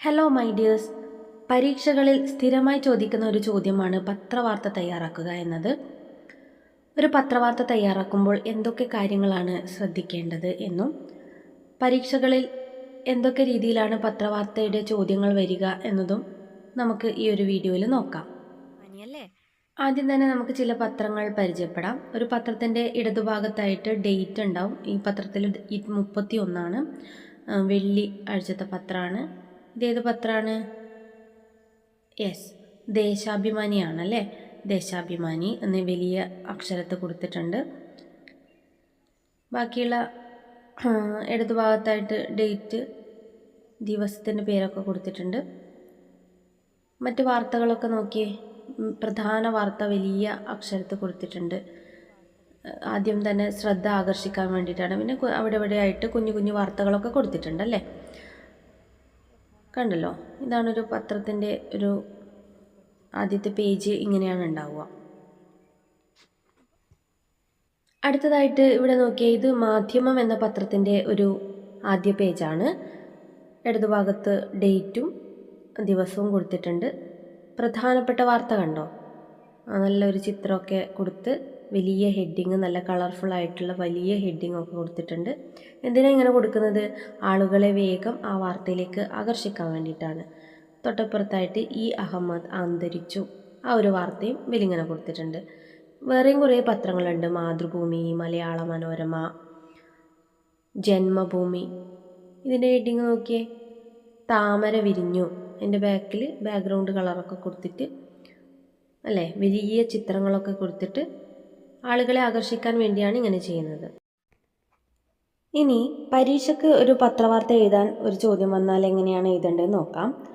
Hello my dears പരീക്ഷകളിൽ സ്ഥിരമായി ചോദിക്കുന്ന ഒരു ചോദ്യമാണ് പത്രവാർത്ത തയ്യാറാക്കുക എന്നത്. ഒരു പത്രവാർത്ത തയ്യാറാക്കുമ്പോൾ എന്തൊക്കെ കാര്യങ്ങളാണ് ശ്രദ്ധിക്കേണ്ടത് എന്നും പരീക്ഷകളിൽ എന്തൊക്കെ രീതിയിലാണ് പത്രവാർത്തയുടെ ചോദ്യങ്ങൾ വരിക എന്നതും നമുക്ക് ഈ ഒരു വീഡിയോയിൽ നോക്കാം. ആദ്യം തന്നെ നമുക്ക് ചില പത്രങ്ങൾ പരിചയപ്പെടാം. ഒരു പത്രത്തിന്റെ ഇടതുഭാഗത്തായിട്ട് ഡേറ്റ് ഉണ്ടാവും. ഈ പത്രത്തിൽ മുപ്പത്തി ഒന്നാണ് വെള്ളി ആഴ്ചത്തെ പത്രമാണ്. ഇതേത് പത്രമാണ് യെസ് ദേശാഭിമാനിയാണല്ലേ? ദേശാഭിമാനി എന്ന് വലിയ അക്ഷരത്ത് കൊടുത്തിട്ടുണ്ട്. ബാക്കിയുള്ള ഇടതു ഭാഗത്തായിട്ട് ഡേറ്റ് ദിവസത്തിന്റെ പേരൊക്കെ കൊടുത്തിട്ടുണ്ട്. മറ്റ് വാർത്തകളൊക്കെ നോക്കിയേ പ്രധാന വാർത്ത വലിയ അക്ഷരത്ത് കൊടുത്തിട്ടുണ്ട്. ആദ്യം തന്നെ ശ്രദ്ധ ആകർഷിക്കാൻ വേണ്ടിയിട്ടാണ്. പിന്നെ അവിടെ ഇവിടെ ആയിട്ട് കുഞ്ഞു കുഞ്ഞു വാർത്തകളൊക്കെ കൊടുത്തിട്ടുണ്ട് അല്ലേ കണ്ടല്ലോ? ഇതാണൊരു പത്രത്തിന്റെ ഒരു ആദ്യത്തെ പേജ് ഇങ്ങനെയാണ് ഉണ്ടാവുക. അടുത്തതായിട്ട് ഇവിടെ നോക്കിയാൽ ഇത് മാധ്യമം എന്ന പത്രത്തിന്റെ ഒരു ആദ്യ പേജാണ്. ഇടതുഭാഗത്ത് ഡേറ്റും ദിവസവും കൊടുത്തിട്ടുണ്ട്. പ്രധാനപ്പെട്ട വാർത്ത കണ്ടോ? നല്ലൊരു ചിത്രമൊക്കെ കൊടുത്ത് വലിയ ഹെഡിങ് നല്ല കളർഫുൾ ആയിട്ടുള്ള വലിയ ഹെഡിങ് ഒക്കെ കൊടുത്തിട്ടുണ്ട്. എന്തിനാണ് ഇങ്ങനെ കൊടുക്കുന്നത്? ആളുകളെ വേഗം ആ വാർത്തയിലേക്ക് ആകർഷിക്കാൻ വേണ്ടിയിട്ടാണ്. തൊട്ടപ്പുറത്തായിട്ട് ഈ അഹമ്മദ് അന്തരിച്ചു. ആ ഒരു വാർത്തയും വലിങ്ങനെ കൊടുത്തിട്ടുണ്ട്. വേറെയും കുറേ പത്രങ്ങളുണ്ട്. മാതൃഭൂമി മലയാള മനോരമ ജന്മഭൂമി. ഇതിന്റെ ഹെഡിങ് നോക്കിയേ. താമര വിരിഞ്ഞു. എന്റെ ബാക്കിൽ ബാക്ക്ഗ്രൗണ്ട് കളറൊക്കെ കൊടുത്തിട്ട് അല്ലേ? വലിയ ചിത്രങ്ങളൊക്കെ കൊടുത്തിട്ട് ആളുകളെ ആകർഷിക്കാൻ വേണ്ടിയാണ് ഇങ്ങനെ ചെയ്യുന്നത്. ഇനി പരീക്ഷയ്ക്ക് ഒരു പത്രവാർത്ത എഴുതാൻ ഒരു ചോദ്യം വന്നാൽ എങ്ങനെയാണ് എഴുതേണ്ടതെന്ന് നോക്കാം.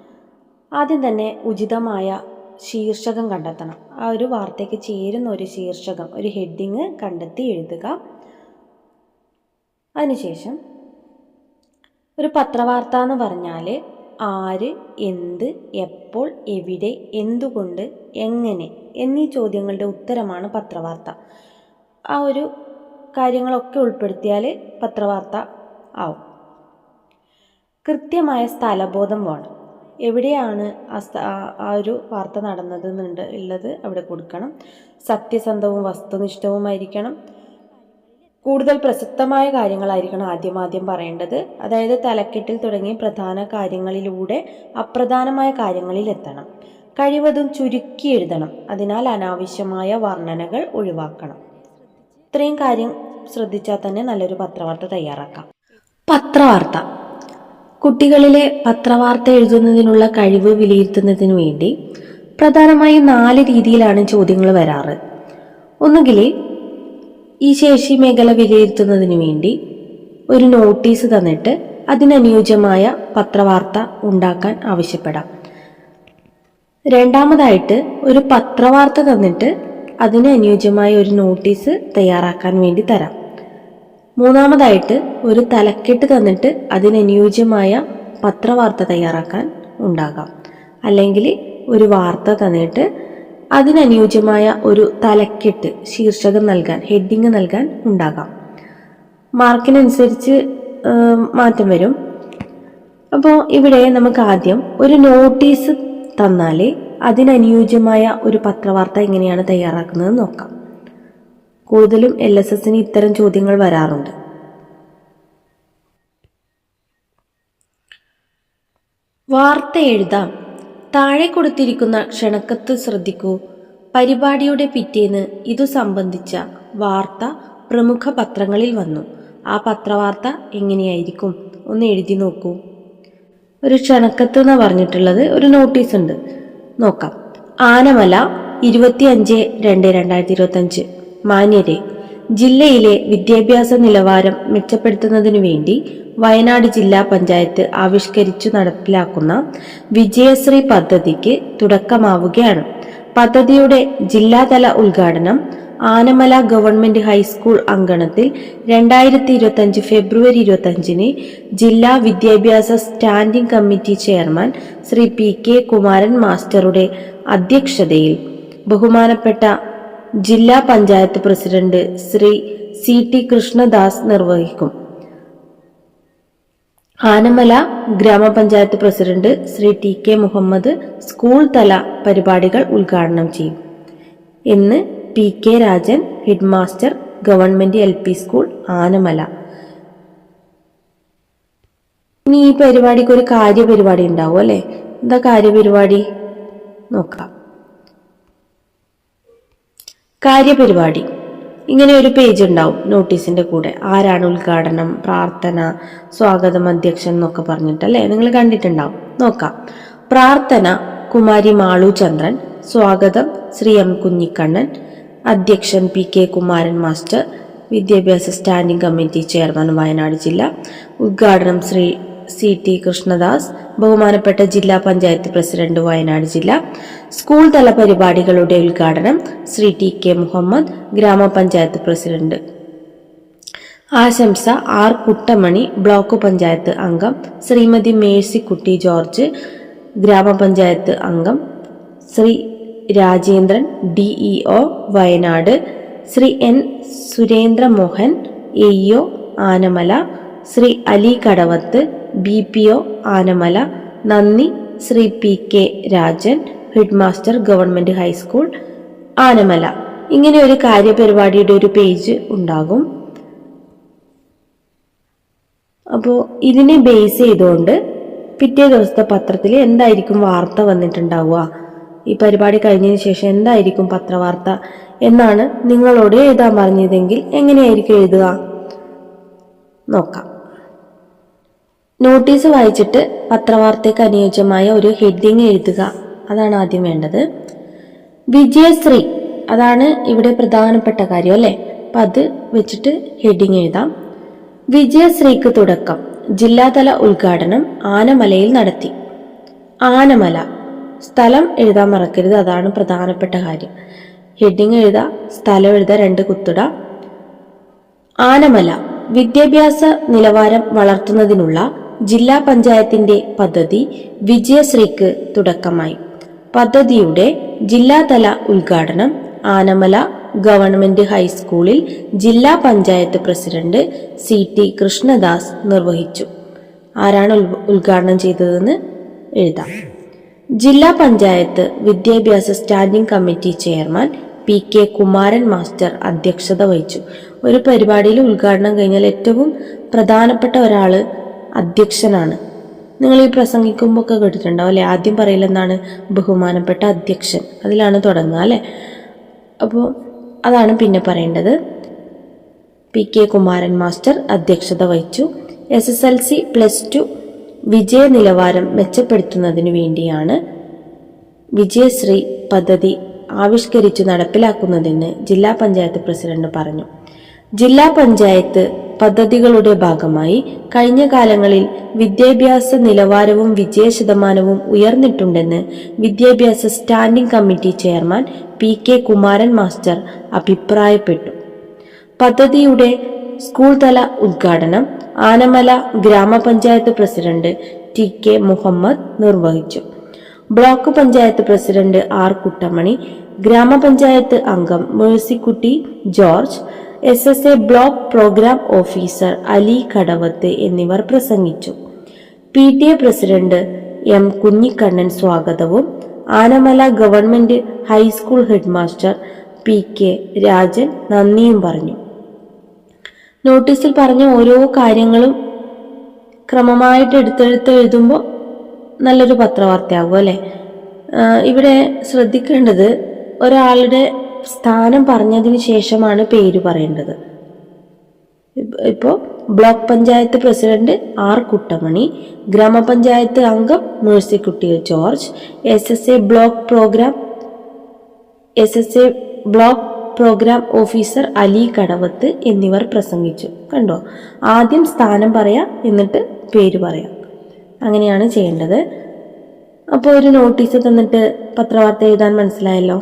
ആദ്യം തന്നെ ഉചിതമായ ശീർഷകം കണ്ടെത്തണം. ആ ഒരു വാർത്തയ്ക്ക് ചേരുന്ന ഒരു ശീർഷകം ഒരു ഹെഡിങ് കണ്ടെത്തി എഴുതുക. അതിനുശേഷം ഒരു പത്രവാർത്ത എന്ന് പറഞ്ഞാൽ ആര് എന്ത് എപ്പോൾ എവിടെ എന്തുകൊണ്ട് എങ്ങനെ എന്നീ ചോദ്യങ്ങളുടെ ഉത്തരമാണ് പത്രവാർത്ത. ആ ഒരു കാര്യങ്ങളൊക്കെ ഉൾപ്പെടുത്തിയാൽ പത്രവാർത്ത ആവും. കൃത്യമായ സ്ഥലബോധം വേണം. എവിടെയാണ് ആ ആ- ഒരു വാർത്ത നടന്നത് എന്നുണ്ട് ഉള്ളത് അവിടെ കൊടുക്കണം. സത്യസന്ധവും വസ്തുനിഷ്ഠവുമായിരിക്കണം. കൂടുതൽ പ്രസക്തമായ കാര്യങ്ങളായിരിക്കണം ആദ്യം ആദ്യം പറയേണ്ടത്. അതായത് തലക്കെട്ടിൽ തുടങ്ങി പ്രധാന കാര്യങ്ങളിലൂടെ അപ്രധാനമായ കാര്യങ്ങളിൽ എത്തണം. കഴിവതും ചുരുക്കി എഴുതണം. അതിനാൽ അനാവശ്യമായ വർണനകൾ ഒഴിവാക്കണം. ഇത്രയും കാര്യം ശ്രദ്ധിച്ചാൽ തന്നെ നല്ലൊരു പത്രവാർത്ത തയ്യാറാക്കാം. പത്രവാർത്ത. കുട്ടികളിലെ പത്രവാർത്ത എഴുതുന്നതിനുള്ള കഴിവ് വിലയിരുത്തുന്നതിന് വേണ്ടി പ്രധാനമായും നാല് രീതിയിലാണ് ചോദ്യങ്ങൾ വരാറ്. ഒന്നുകിൽ ഈ ശേഷി മേഖല വിലയിരുത്തുന്നതിന് വേണ്ടി ഒരു നോട്ടീസ് തന്നിട്ട് അതിനനുയോജ്യമായ പത്രവാർത്ത ഉണ്ടാക്കാൻ ആവശ്യപ്പെടാം. രണ്ടാമതായിട്ട് ഒരു പത്രവാർത്ത തന്നിട്ട് അതിന് അനുയോജ്യമായ ഒരു നോട്ടീസ് തയ്യാറാക്കാൻ വേണ്ടി തരാം. മൂന്നാമതായിട്ട് ഒരു തലക്കെട്ട് തന്നിട്ട് അതിനനുയോജ്യമായ പത്രവാർത്ത തയ്യാറാക്കാൻ ഉണ്ടാകാം. അല്ലെങ്കിൽ ഒരു വാർത്ത തന്നിട്ട് അതിനനുയോജ്യമായ ഒരു തലക്കെട്ട് ശീർഷകം നൽകാൻ ഹെഡിങ് നൽകാൻ ഉണ്ടാകാം. മാർക്കിനനുസരിച്ച് മാറ്റം വരും. അപ്പോൾ ഇവിടെ നമുക്ക് ആദ്യം ഒരു നോട്ടീസ് തന്നാൽ അതിനനുയോജ്യമായ ഒരു പത്രവാർത്ത എങ്ങനെയാണ് തയ്യാറാക്കുന്നത് നോക്കാം. കൂടുതലും എൽ എസ് എസിന് ഇത്തരം ചോദ്യങ്ങൾ വരാറുണ്ട്. വാർത്ത എഴുതാം. താഴെ കൊടുത്തിരിക്കുന്ന ക്ഷണക്കത്ത് ശ്രദ്ധിക്കൂ. പരിപാടിയുടെ പിറ്റേന്ന് ഇതു സംബന്ധിച്ച വാർത്ത പ്രമുഖ പത്രങ്ങളിൽ വന്നു. ആ പത്രവാർത്ത എങ്ങനെയായിരിക്കും? ഒന്ന് എഴുതി നോക്കൂ. ഒരു ക്ഷണക്കത്ത് എന്ന് പറഞ്ഞിട്ടുള്ളത്. ഒരു നോട്ടീസ് ഉണ്ട്. നോക്കാം. ആനമല ഇരുപത്തി അഞ്ച് രണ്ട് രണ്ടായിരത്തി ഇരുപത്തി അഞ്ച് മാന്യരെ. ജില്ലയിലെ വിദ്യാഭ്യാസ നിലവാരം മെച്ചപ്പെടുത്തുന്നതിനു വേണ്ടി വയനാട് ജില്ലാ പഞ്ചായത്ത് ആവിഷ്കരിച്ചു നടപ്പിലാക്കുന്ന വിജയശ്രീ പദ്ധതിക്ക് തുടക്കമാവുകയാണ്. പദ്ധതിയുടെ ജില്ലാതല ഉദ്ഘാടനം ആനമല ഗവൺമെന്റ് ഹൈസ്കൂൾ അങ്കണത്തിൽ രണ്ടായിരത്തി ഇരുപത്തഞ്ച് ഫെബ്രുവരി ഇരുപത്തഞ്ചിന് ജില്ലാ വിദ്യാഭ്യാസ standing committee chairman Shri P K Kumaran മാസ്റ്ററുടെ അധ്യക്ഷതയിൽ ബഹുമാനപ്പെട്ട ജില്ലാ panchayat president Shri C T Krishnadas നിർവഹിക്കും. ആനമല ഗ്രാമപഞ്ചായത്ത് president Shri T K Muhammad school തല പരിപാടികൾ ഉദ്ഘാടനം ചെയ്യും. എന്ന് P K Rajan headmaster government L P school Anamala. ഇനി ഈ പരിപാടിക്ക് ഒരു കാര്യപരിപാടി ഉണ്ടാവും അല്ലേ? എന്താ കാര്യപരിപാടി? നോക്കാം. കാര്യപരിപാടി. ഇങ്ങനെ ഒരു പേജ് ഉണ്ടാവും നോട്ടീസിന്റെ കൂടെ. ആരാണ് ഉദ്ഘാടനം പ്രാർത്ഥന സ്വാഗതം അധ്യക്ഷൻ എന്നൊക്കെ പറഞ്ഞിട്ട് അല്ലേ? നിങ്ങൾ കണ്ടിട്ടുണ്ടാവും. നോക്കാം. പ്രാർത്ഥന കുമാരി മാളു ചന്ദ്രൻ. സ്വാഗതം ശ്രീ എം കുഞ്ഞിക്കണ്ണൻ. അധ്യക്ഷൻ പി കെ കുമാരൻ മാസ്റ്റർ വിദ്യാഭ്യാസ സ്റ്റാൻഡിംഗ് കമ്മിറ്റി ചെയർമാൻ വയനാട് ജില്ല ഉദ്ഘാടനം ശ്രീ സി ടി കൃഷ്ണദാസ് ബഹുമാനപ്പെട്ട ജില്ലാ പഞ്ചായത്ത് പ്രസിഡന്റ് വയനാട് ജില്ല സ്കൂൾ തല പരിപാടികളുടെ ഉദ്ഘാടനം ശ്രീ ടി കെ മുഹമ്മദ് ഗ്രാമപഞ്ചായത്ത് പ്രസിഡന്റ്. ആശംസ ആർ കുട്ടമണി ബ്ലോക്ക് പഞ്ചായത്ത് അംഗം ശ്രീമതി മേഴ്സിക്കുട്ടി ജോർജ് ഗ്രാമപഞ്ചായത്ത് അംഗം Shri Rajendran DEO Wayanad. Shri N Surendra Mohan A Anamala. Shri Ali Kadavath B P O Anamala. നന്ദി Shri P K Rajan headmaster government high school Anamala. ഇങ്ങനെ ഒരു കാര്യപരിപാടിയുടെ ഒരു page ഉണ്ടാകും. അപ്പോൾ ഇതിനെ ബേസ് ചെയ്തുകൊണ്ട് പിറ്റേ ദിവസത്തെ പത്രത്തിൽ എന്തായിരിക്കും വാർത്ത വന്നിട്ടുണ്ടാവുക? ഈ പരിപാടി കഴിഞ്ഞതിന് ശേഷം എന്തായിരിക്കും പത്രവാർത്ത എന്നാണ് നിങ്ങളോട് എഴുതാൻ പറഞ്ഞതെങ്കിൽ എങ്ങനെയായിരിക്കും എഴുതുക? നോക്കാം. നോട്ടീസ് വായിച്ചിട്ട് പത്രവാർത്തയ്ക്ക് അനുയോജ്യമായ ഒരു ഹെഡിങ് എഴുതുക. അതാണ് ആദ്യം വേണ്ടത്. വിജയശ്രീ. അതാണ് ഇവിടെ പ്രധാനപ്പെട്ട കാര്യം അല്ലെ? അപ്പൊ അത് വെച്ചിട്ട് ഹെഡിങ് എഴുതാം. വിജയശ്രീക്ക് തുടക്കം. ജില്ലാതല ഉദ്ഘാടനം ആനമലയിൽ നടത്തി. ആനമല. സ്ഥലം എഴുതാൻ മറക്കരുത്. അതാണ് പ്രധാനപ്പെട്ട കാര്യം. ഹെഡിങ് എഴുതാ സ്ഥലം എഴുതാ രണ്ട് കുത്തിട. ആനമല വിദ്യാഭ്യാസ നിലവാരം വളർത്തുന്നതിനുള്ള ജില്ലാ പഞ്ചായത്തിന്റെ പദ്ധതി വിജയശ്രീക്ക് തുടക്കമായി. പദ്ധതിയുടെ ജില്ലാതല ഉദ്ഘാടനം ആനമല ഗവൺമെന്റ് ഹൈസ്കൂളിൽ ജില്ലാ panchayat president C T Krishnadas നിർവഹിച്ചു. ആരാണ് ഉദ്ഘാടനം ചെയ്തതെന്ന് എഴുതാം. ജില്ലാ പഞ്ചായത്ത് വിദ്യാഭ്യാസ standing committee chairman P K Kumaran master അധ്യക്ഷത വഹിച്ചു. ഒരു പരിപാടിയിൽ ഉദ്ഘാടനം കഴിഞ്ഞാൽ ഏറ്റവും പ്രധാനപ്പെട്ട ഒരാൾ അധ്യക്ഷനാണ്. നിങ്ങൾ ഈ പ്രസംഗിക്കുമ്പോൾ ഒക്കെ കേട്ടിട്ടുണ്ടാവും അല്ലെ? ആദ്യം പറയില്ലെന്നാണ് ബഹുമാനപ്പെട്ട അധ്യക്ഷൻ. അതിലാണ് തുടങ്ങുക അല്ലെ? അപ്പോൾ അതാണ് പിന്നെ പറയേണ്ടത്. പി കെ കുമാരൻ മാസ്റ്റർ അധ്യക്ഷത വഹിച്ചു. S S L C plus two വിജയ നിലവാരം മെച്ചപ്പെടുത്തുന്നതിനു വേണ്ടിയാണ് വിജയശ്രീ പദ്ധതി ആവിഷ്കരിച്ചു നടപ്പിലാക്കുന്നതെന്ന് ജില്ലാ പഞ്ചായത്ത് പ്രസിഡന്റ് പറഞ്ഞു. ജില്ലാ പഞ്ചായത്ത് പദ്ധതികളുടെ ഭാഗമായി കഴിഞ്ഞ കാലങ്ങളിൽ വിദ്യാഭ്യാസ നിലവാരവും വിജയ ശതമാനവും ഉയർന്നിട്ടുണ്ടെന്ന് വിദ്യാഭ്യാസ standing committee chairman P K Kumaran master അഭിപ്രായപ്പെട്ടു. പദ്ധതിയുടെ സ്കൂൾ തല ഉദ്ഘാടനം ആനമല ഗ്രാമപഞ്ചായത്ത് പ്രസിഡന്റ് ടി കെ മുഹമ്മദ് നിർവഹിച്ചു. Block panchayat president R Kuttamani ഗ്രാമപഞ്ചായത്ത് അംഗം Mercykutty George S S A block programme officer Ali Kadavath എന്നിവർ പ്രസംഗിച്ചു. P T A president M Kunhikannan സ്വാഗതവും Anamala government high school headmaster P K Rajan നന്ദിയും പറഞ്ഞു. നോട്ടീസിൽ പറഞ്ഞ ഓരോ കാര്യങ്ങളും ക്രമമായിട്ട് എടുത്തെടുത്ത് എഴുതുമ്പോൾ നല്ലൊരു പത്രവാർത്തയാകും അല്ലേ? ഇവിടെ ശ്രദ്ധിക്കേണ്ടത് ഒരാളുടെ സ്ഥാനം പറഞ്ഞതിന് ശേഷമാണ് പേര് പറയേണ്ടത്. ഇപ്പോൾ block panchayat president R Kuttamani ഗ്രാമപഞ്ചായത്ത് അംഗം Mercykutty George S S A block programme S S A block programme officer Ali Kadavath എന്നിവർ പ്രസംഗിച്ചു. കണ്ടോ? ആദ്യം സ്ഥാനം പറയാം എന്നിട്ട് പേര് പറയാം. അങ്ങനെയാണ് ചെയ്യേണ്ടത്. അപ്പോൾ ഒരു നോട്ടീസ് തന്നിട്ട് പത്രവാർത്ത എഴുതാൻ മനസ്സിലായല്ലോ?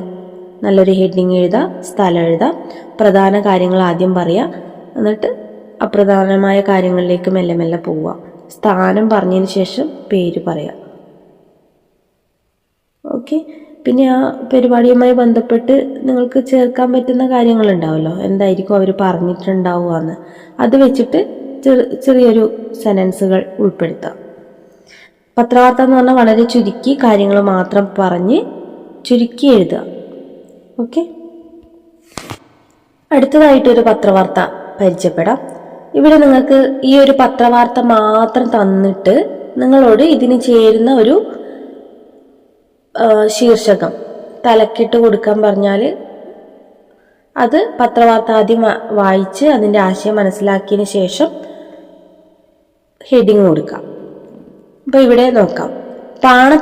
നല്ലൊരു ഹെഡിങ് എഴുതാം സ്ഥലം എഴുതാം പ്രധാന കാര്യങ്ങൾ ആദ്യം പറയാം എന്നിട്ട് അപ്രധാനമായ കാര്യങ്ങളിലേക്ക് മെല്ലെ മെല്ലെ പോവുക. സ്ഥാനം പറഞ്ഞതിന് ശേഷം പേര് പറയാം. ഓക്കെ? പിന്നെ ആ പരിപാടിയുമായി ബന്ധപ്പെട്ട് നിങ്ങൾക്ക് ചേർക്കാൻ പറ്റുന്ന കാര്യങ്ങളുണ്ടാവുമല്ലോ എന്തായിരിക്കും അവർ പറഞ്ഞിട്ടുണ്ടാവുക എന്ന് അത് വെച്ചിട്ട് ചെറു ചെറിയൊരു സെനൻസുകൾ ഉൾപ്പെടുത്താം. പത്രവാർത്ത എന്ന് പറഞ്ഞാൽ വളരെ ചുരുക്കി കാര്യങ്ങൾ മാത്രം പറഞ്ഞ് ചുരുക്കി എഴുതുക. ഓക്കെ? അടുത്തതായിട്ടൊരു പത്രവാർത്ത പരിചയപ്പെടാം. ഇവിടെ നിങ്ങൾക്ക് ഈ ഒരു പത്രവാർത്ത മാത്രം തന്നിട്ട് നിങ്ങളോട് ഇതിന് ചേരുന്ന ഒരു ശീർഷകം. തലക്കിട്ട് കൊടുക്കാൻ പറഞ്ഞാൽ അത് പത്രവാർത്ത ആദ്യം വായിച്ച് അതിന്റെ ആശയം മനസ്സിലാക്കിയതിന് ശേഷം ഹെഡിങ് കൊടുക്കാം. അപ്പോൾ ഇവിടെ നോക്കാം. പാണ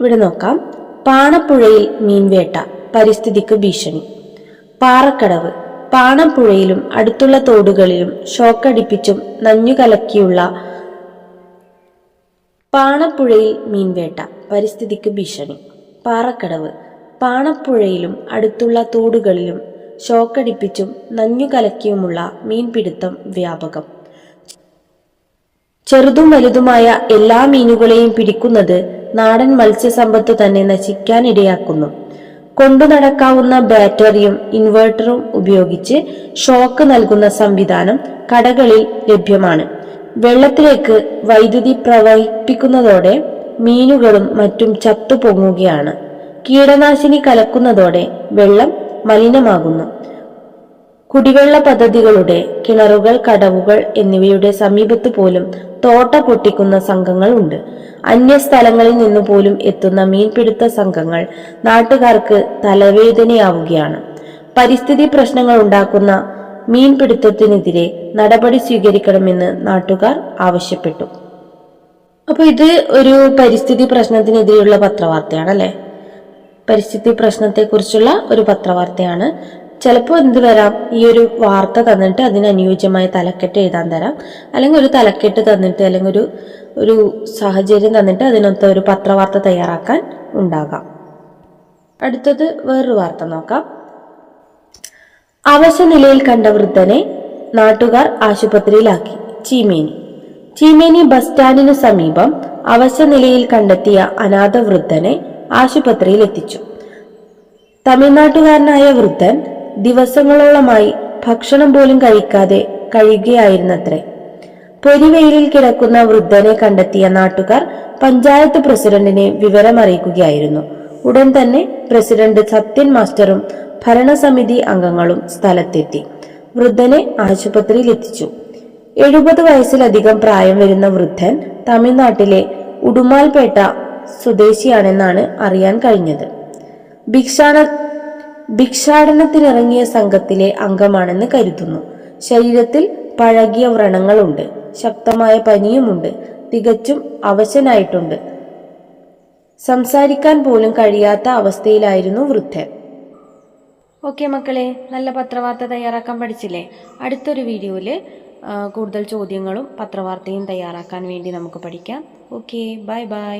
ഇവിടെ നോക്കാം. പാണപ്പുഴയിൽ മീൻവേട്ട പരിസ്ഥിതിക്ക് ഭീഷണി. പാറക്കടവ് പാണപ്പുഴയിലും അടുത്തുള്ള തോടുകളിലും ഷോക്കടിപ്പിച്ചും നഞ്ഞു കലക്കിയുള്ള പാണപ്പുഴയിൽ മീൻവേട്ട പരിസ്ഥിതിക്ക് ഭീഷണി. പാറക്കടവ് പാണപ്പുഴയിലും അടുത്തുള്ള തോടുകളിലും ഷോക്കടിപ്പിച്ചും നഞ്ഞുകലക്കിയുമുള്ള മീൻപിടുത്തം വ്യാപകം. ചെറുതും വലുതുമായ എല്ലാ മീനുകളെയും പിടിക്കുന്നത് നാടൻ മത്സ്യസമ്പത്ത് തന്നെ നശിക്കാനിടയാക്കുന്നു. കൊണ്ടു നടക്കാവുന്ന ബാറ്ററിയും ഇൻവെർട്ടറും ഉപയോഗിച്ച് ഷോക്ക് നൽകുന്ന സംവിധാനം കടകളിൽ ലഭ്യമാണ്. വെള്ളത്തിലേക്ക് വൈദ്യുതി പ്രവഹിപ്പിക്കുന്നതോടെ മീനുകളും മറ്റും ചത്തുപൊങ്ങുകയാണ്. കീടനാശിനി കലക്കുന്നതോടെ വെള്ളം മലിനമാകുന്നു. കുടിവെള്ള പദ്ധതികളുടെ കിണറുകൾ കടവുകൾ എന്നിവയുടെ സമീപത്ത് പോലും തോട്ട പൊട്ടിക്കുന്ന സംഘങ്ങൾ ഉണ്ട്. അന്യ സ്ഥലങ്ങളിൽ നിന്ന് പോലും എത്തുന്ന മീൻപിടുത്ത സംഘങ്ങൾ നാട്ടുകാർക്ക് തലവേദനയാവുകയാണ്. പരിസ്ഥിതി പ്രശ്നങ്ങൾ ഉണ്ടാക്കുന്ന മീൻപിടുത്തത്തിനെതിരെ നടപടി സ്വീകരിക്കണമെന്ന് നാട്ടുകാർ ആവശ്യപ്പെട്ടു. അപ്പൊ ഇത് ഒരു പരിസ്ഥിതി പ്രശ്നത്തിനെതിരെയുള്ള പത്രവാർത്തയാണ് അല്ലെ പരിസ്ഥിതി പ്രശ്നത്തെക്കുറിച്ചുള്ള ഒരു പത്രവാർത്തയാണ്. ചിലപ്പോൾ എന്ത് വരാം? ഈ ഒരു വാർത്ത തന്നിട്ട് അതിന് അനുയോജ്യമായ തലക്കെട്ട് എഴുതാൻ തരാം. അല്ലെങ്കിൽ ഒരു തലക്കെട്ട് തന്നിട്ട് അല്ലെങ്കിൽ ഒരു ഒരു സാഹചര്യം തന്നിട്ട് അതിനൊത്ത ഒരു പത്രവാർത്ത തയ്യാറാക്കാൻ ഉണ്ടാകാം. അടുത്തത് വേറൊരു വാർത്ത നോക്കാം. അവശ നിലയിൽ കണ്ട വൃദ്ധനെ നാട്ടുകാർ ആശുപത്രിയിലാക്കി. ചീമേനി. ചീമേനി ബസ് സ്റ്റാൻഡിനു സമീപം അവശ നിലയിൽ കണ്ടെത്തിയ അനാഥ വൃദ്ധനെ ആശുപത്രിയിൽ എത്തിച്ചു. തമിഴ്നാട്ടുകാരനായ വൃദ്ധൻ ദിവസങ്ങളോളമായി ഭക്ഷണം പോലും കഴിക്കാതെ കഴിയുകയായിരുന്നത്രേ. പൊരിവെയിലിൽ കിടക്കുന്ന വൃദ്ധനെ കണ്ടെത്തിയ നാട്ടുകാർ പഞ്ചായത്ത് പ്രസിഡന്റിനെ വിവരമറിയിക്കുകയായിരുന്നു. ഉടൻ തന്നെ പ്രസിഡന്റ് സത്യൻ മാസ്റ്ററും ഭരണസമിതി അംഗങ്ങളും സ്ഥലത്തെത്തി. വൃദ്ധനെ ആശുപത്രിയിൽ എത്തിച്ചു. എഴുപത് വയസ്സിലധികം പ്രായം വരുന്ന വൃദ്ധൻ തമിഴ്നാട്ടിലെ ഉടുമാൽപേട്ട സ്വദേശിയാണെന്നാണ് അറിയാൻ കഴിഞ്ഞത്. ഭിക്ഷാട ഭിക്ഷാടനത്തിനിറങ്ങിയ സംഘത്തിലെ അംഗമാണെന്ന് കരുതുന്നു. ശരീരത്തിൽ പഴകിയ വ്രണങ്ങളുണ്ട്. ശക്തമായ പനിയുമുണ്ട്. തികച്ചും അവശനായിട്ടുണ്ട്. സംസാരിക്കാൻ പോലും കഴിയാത്ത അവസ്ഥയിലായിരുന്നു വൃദ്ധൻ. ഓക്കെ മക്കളെ നല്ല പത്രവാർത്ത തയ്യാറാക്കാൻ പഠിച്ചില്ലേ? അടുത്തൊരു വീഡിയോയിൽ കൂടുതൽ ചോദ്യങ്ങളും പത്രവാർത്തയും തയ്യാറാക്കാൻ വേണ്ടി നമുക്ക് പഠിക്കാം. Okay bye bye.